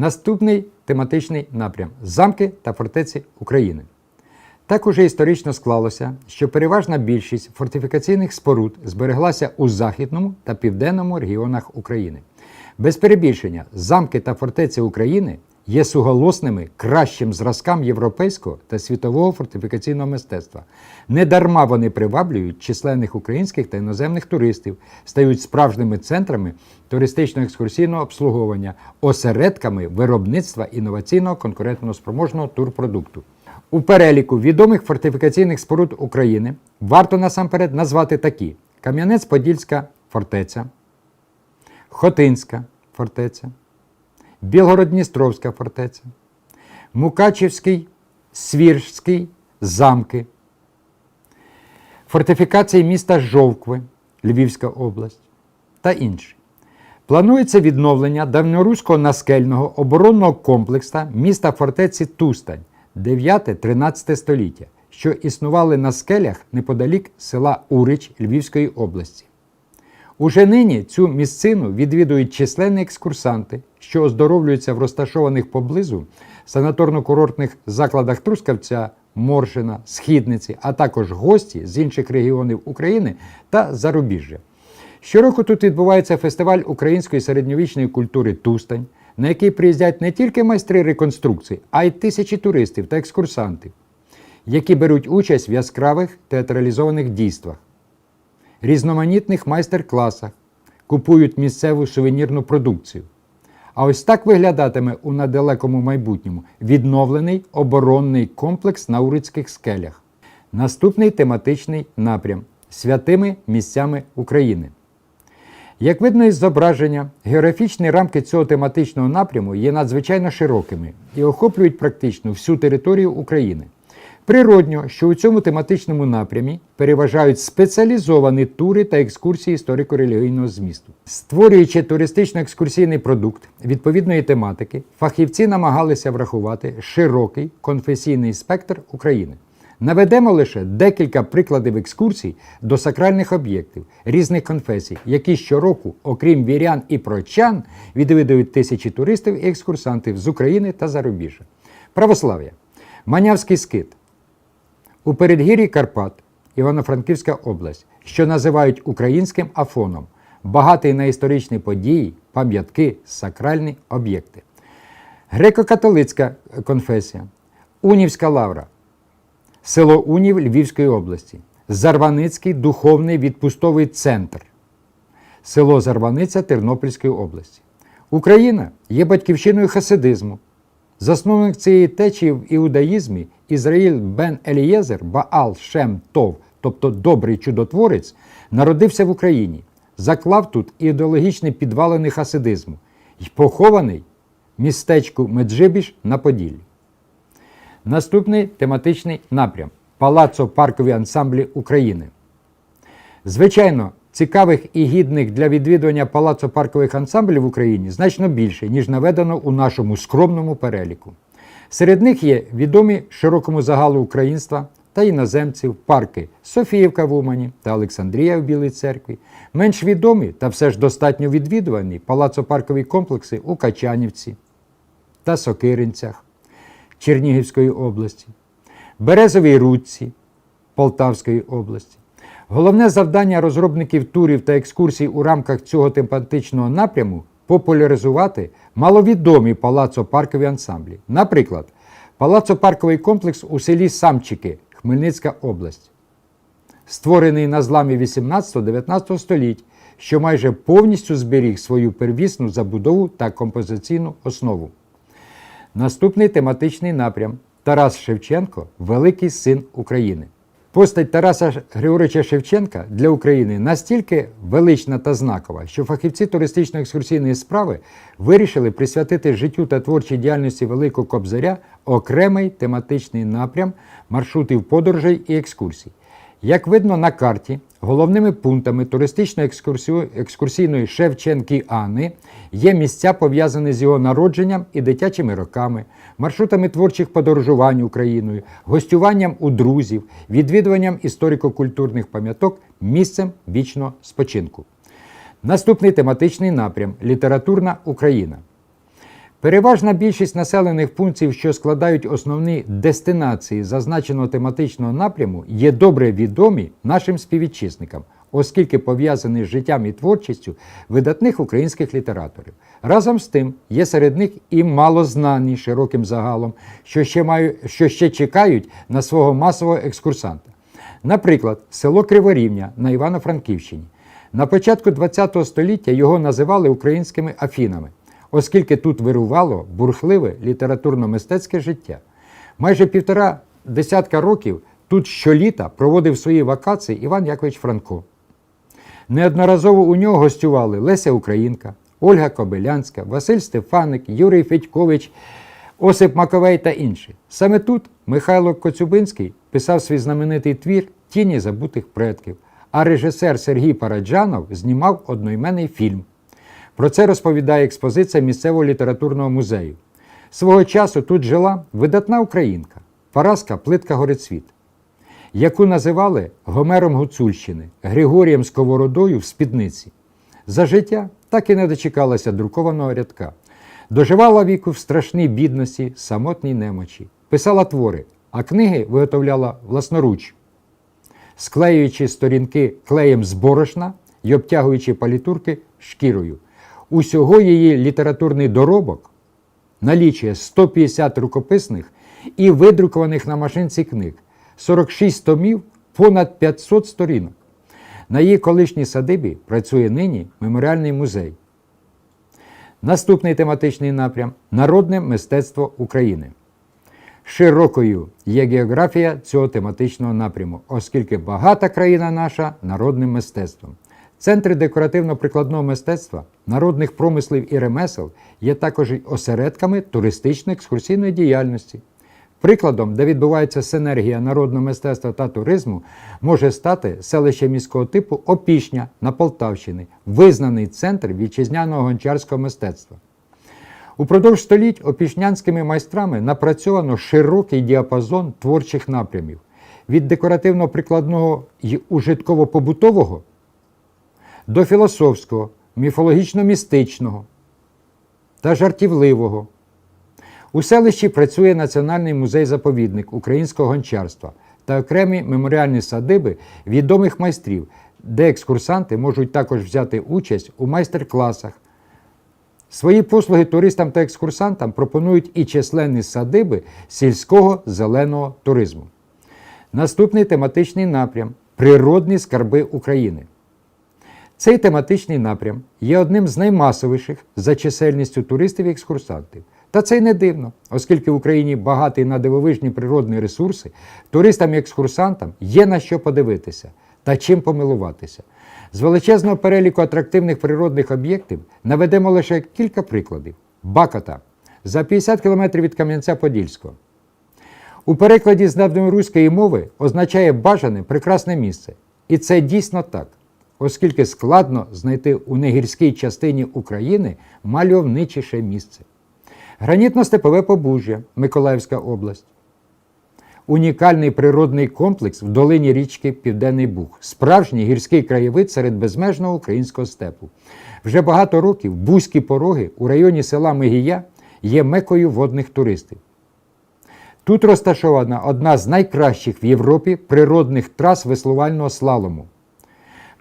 Наступний тематичний напрям замки та фортеці України. Так уже історично склалося, що переважна більшість фортифікаційних споруд збереглася у західному та південному регіонах України. Без перебільшення, замки та фортеці України є суголосними кращим зразкам європейського та світового фортифікаційного мистецтва. Недарма вони приваблюють численних українських та іноземних туристів, стають справжніми центрами туристично-екскурсійного обслуговування, осередками виробництва інноваційного конкурентно спроможного турпродукту. У переліку відомих фортифікаційних споруд України варто насамперед назвати такі: Кам'янець-Подільська фортеця, Хотинська фортеця, Білгород-Дністровська фортеця, Мукачівський, Свірський замки, фортифікації міста Жовкви, Львівська область та інші. Планується відновлення давньоруського наскельного оборонного комплексу міста фортеці Тустань 9-13 століття, що існували на скелях неподалік села Урич Львівської області. Уже нині цю місцину відвідують численні екскурсанти, що оздоровлюються в розташованих поблизу санаторно-курортних закладах Трускавця, Моршина, Східниці, а також гості з інших регіонів України та зарубіжжя. Щороку тут відбувається фестиваль української середньовічної культури Тустань, на який приїздять не тільки майстри реконструкції, а й тисячі туристів та екскурсантів, які беруть участь в яскравих театралізованих дійствах різноманітних майстер-класах, купують місцеву сувенірну продукцію. А ось так виглядатиме у недалекому майбутньому відновлений оборонний комплекс на Урицьких скелях. Наступний тематичний напрям святими місцями України. Як видно із зображення, географічні рамки цього тематичного напряму є надзвичайно широкими і охоплюють практично всю територію України. Природньо, що у цьому тематичному напрямі переважають спеціалізовані тури та екскурсії історико-релігійного змісту. Створюючи туристично-екскурсійний продукт відповідної тематики, фахівці намагалися врахувати широкий конфесійний спектр України. Наведемо лише декілька прикладів екскурсій до сакральних об'єктів різних конфесій, які щороку, окрім вірян і прочан, відвідують тисячі туристів і екскурсантів з України та зарубіжжя. Православ'я, Манявський скит, у передгір'ї Карпат, Івано-Франківська область, що називають українським Афоном, багатий на історичні події, пам'ятки, сакральні об'єкти. Греко-католицька конфесія, Унівська лавра, село Унів Львівської області, Зарваницький духовний відпустовий центр, село Зарваниця Тернопільської області. Україна є батьківщиною хасидизму. Засновник цієї течії в іудаїзмі Ізраїль Бен Елієзер Баал Шем Тов, тобто добрий чудотворець, народився в Україні, заклав тут ідеологічні підвалини хасидизму і похований містечку Меджибіш на Поділлі. Наступний тематичний напрям Палацо-паркові ансамблі України. Звичайно, цікавих і гідних для відвідування палацо-паркових ансамблів в Україні значно більше, ніж наведено у нашому скромному переліку. Серед них є відомі широкому загалу українства та іноземців парки Софіївка в Умані та Олександрія в Білій церкві, менш відомі та все ж достатньо відвідувані палацо-паркові комплекси у Качанівці та Сокиринцях Чернігівської області, Березовій Рудці Полтавської області. Головне завдання розробників турів та екскурсій у рамках цього тематичного напряму популяризувати маловідомі палацо-паркові ансамблі. Наприклад, палацо-парковий комплекс у селі Самчики, Хмельницька область, створений на зламі 18-19 століть, що майже повністю зберіг свою первісну забудову та композиційну основу. Наступний тематичний напрям Тарас Шевченко Великий син України. Постать Тараса Григоровича Шевченка для України настільки велична та знакова, що фахівці туристично-екскурсійної справи вирішили присвятити життю та творчій діяльності Великого Кобзаря окремий тематичний напрям маршрутів подорожей і екскурсій. Як видно на карті, головними пунктами туристично-екскурсійної Шевченкіани є місця, пов'язані з його народженням і дитячими роками, маршрутами творчих подорожувань Україною, гостюванням у друзів, відвідуванням історико-культурних пам'яток, місцем вічного спочинку. Наступний тематичний напрям літературна Україна. Переважна більшість населених пунктів, що складають основні дестинації зазначеного тематичного напряму, є добре відомі нашим співвітчизникам, оскільки пов'язані з життям і творчістю видатних українських літераторів. Разом з тим є серед них і малознані широким загалом, що ще, маю, що ще чекають на свого масового екскурсанта. Наприклад, село Криворівня на Івано-Франківщині. На початку ХХ століття його називали українськими Афінами, оскільки тут вирувало бурхливе літературно-мистецьке життя. Майже півтора десятка років тут щоліта проводив свої вакації Іван Якович Франко. Неодноразово у нього гостювали Леся Українка, Ольга Кобилянська, Василь Стефаник, Юрій Федькович, Осип Маковей та інші. Саме тут Михайло Коцюбинський писав свій знаменитий твір Тіні забутих предків, а режисер Сергій Параджанов знімав одноіменний фільм. Про це розповідає експозиція місцевого літературного музею. Свого часу тут жила видатна українка Параска Плитка Горецвіт, яку називали Гомером Гуцульщини, Григорієм Сковородою в спідниці. За життя так і не дочекалася друкованого рядка. Доживала віку в страшній бідності, самотній немочі, писала твори, а книги виготовляла власноруч, склеюючи сторінки клеєм з борошна і обтягуючи палітурки шкірою. Усього її літературний доробок налічує 150 рукописних і видрукованих на машинці книг, 46 томів, понад 500 сторінок. На її колишній садибі працює нині меморіальний музей. Наступний тематичний напрям народне мистецтво України. Широкою є географія цього тематичного напряму, оскільки багата країна наша народним мистецтвом. Центри декоративно-прикладного мистецтва, народних промислів і ремесел є також осередками туристично-екскурсійної діяльності. Прикладом, де відбувається синергія народного мистецтва та туризму, може стати селище міського типу Опішня на Полтавщині, визнаний центр вітчизняного гончарського мистецтва. Упродовж століть опішнянськими майстрами напрацьовано широкий діапазон творчих напрямів від декоративно-прикладного і ужитково-побутового до філософського, міфологічно-містичного та жартівливого. У селищі працює Національний музей-заповідник українського гончарства та окремі меморіальні садиби відомих майстрів, де екскурсанти можуть також взяти участь у майстер-класах. Свої послуги туристам та екскурсантам пропонують і численні садиби сільського зеленого туризму. Наступний тематичний напрям природні скарби України. Цей тематичний напрям є одним з наймасовіших за чисельністю туристів і екскурсантів. Та це й не дивно, оскільки в Україні багатий на дивовижні природні ресурси, туристам і екскурсантам є на що подивитися та чим помилуватися. З величезного переліку атрактивних природних об'єктів наведемо лише кілька прикладів. Бакота за 50 км від Кам'янця-Подільського. У перекладі з давньоруської мови означає бажане прекрасне місце. І це дійсно так, оскільки складно знайти у негірській частині України мальовничіше місце. Гранітно-степове побужжя, Миколаївська область. Унікальний природний комплекс в долині річки Південний Буг, справжній гірський краєвид серед безмежного українського степу. Вже багато років бузькі пороги у районі села Мегія є мекою водних туристів. Тут розташована одна з найкращих в Європі природних трас веслувального слалому.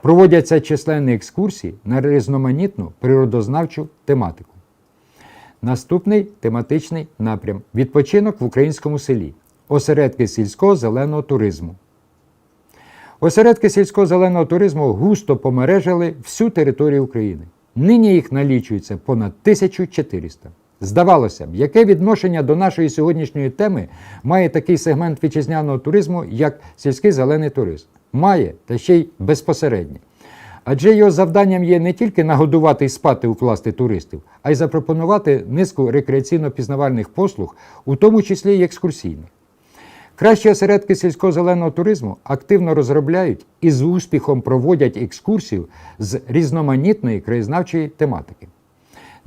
Проводяться численні екскурсії на різноманітну природознавчу тематику. Наступний тематичний напрям відпочинок в українському селі. Осередки сільського зеленого туризму. Осередки сільського зеленого туризму густо помережили всю територію України. Нині їх налічується понад 1400. Здавалося б, яке відношення до нашої сьогоднішньої теми має такий сегмент вітчизняного туризму, як сільський зелений туризм? Має, та ще й безпосередньо. Адже його завданням є не тільки нагодувати і спати укласти туристів, а й запропонувати низку рекреаційно-пізнавальних послуг, у тому числі й екскурсійних. Кращі осередки сільського зеленого туризму активно розробляють і з успіхом проводять екскурсію з різноманітної краєзнавчої тематики.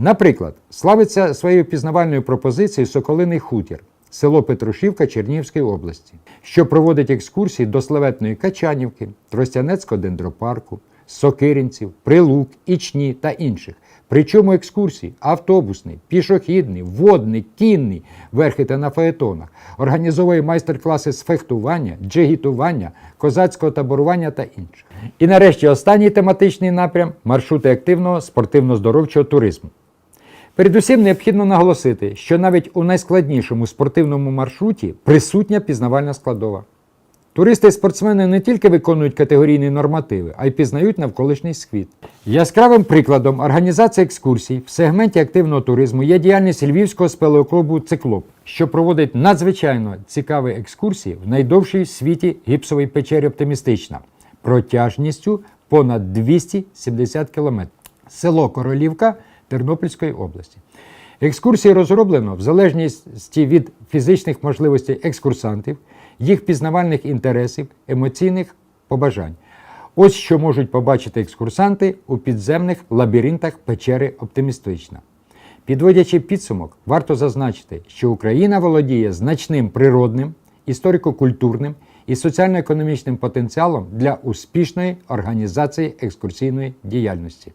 Наприклад, славиться своєю пізнавальною пропозицією Соколиний хутір, село Петрушівка Чернігівської області, що проводить екскурсії до славетної Качанівки, Тростянецького дендропарку, Сокиринців, Прилук, Ічні та інших Причому екскурсії автобусний, пішохідний, водний, кінний, верхи та на фаетонах, організовує майстер-класи з фехтування, джигітування, козацького таборування та інше. І нарешті останній тематичний напрям маршрути активного спортивно-здоровчого туризму. Передусім необхідно наголосити, що навіть у найскладнішому спортивному маршруті присутня пізнавальна складова. Туристи і спортсмени не тільки виконують категорійні нормативи, а й пізнають навколишній світ. Яскравим прикладом організації екскурсій в сегменті активного туризму є діяльність львівського спелеоклубу Циклоп, що проводить надзвичайно цікаві екскурсії в найдовшій світі гіпсовій печері оптимістична протяжністю понад 270 км. Село Королівка Тернопільської області. Екскурсії розроблено в залежності від фізичних можливостей екскурсантів, їх пізнавальних інтересів, емоційних побажань. Ось що можуть побачити екскурсанти у підземних лабіринтах печери оптимістична. Підводячи підсумок, варто зазначити, що Україна володіє значним природним, історико-культурним і соціально-економічним потенціалом для успішної організації екскурсійної діяльності.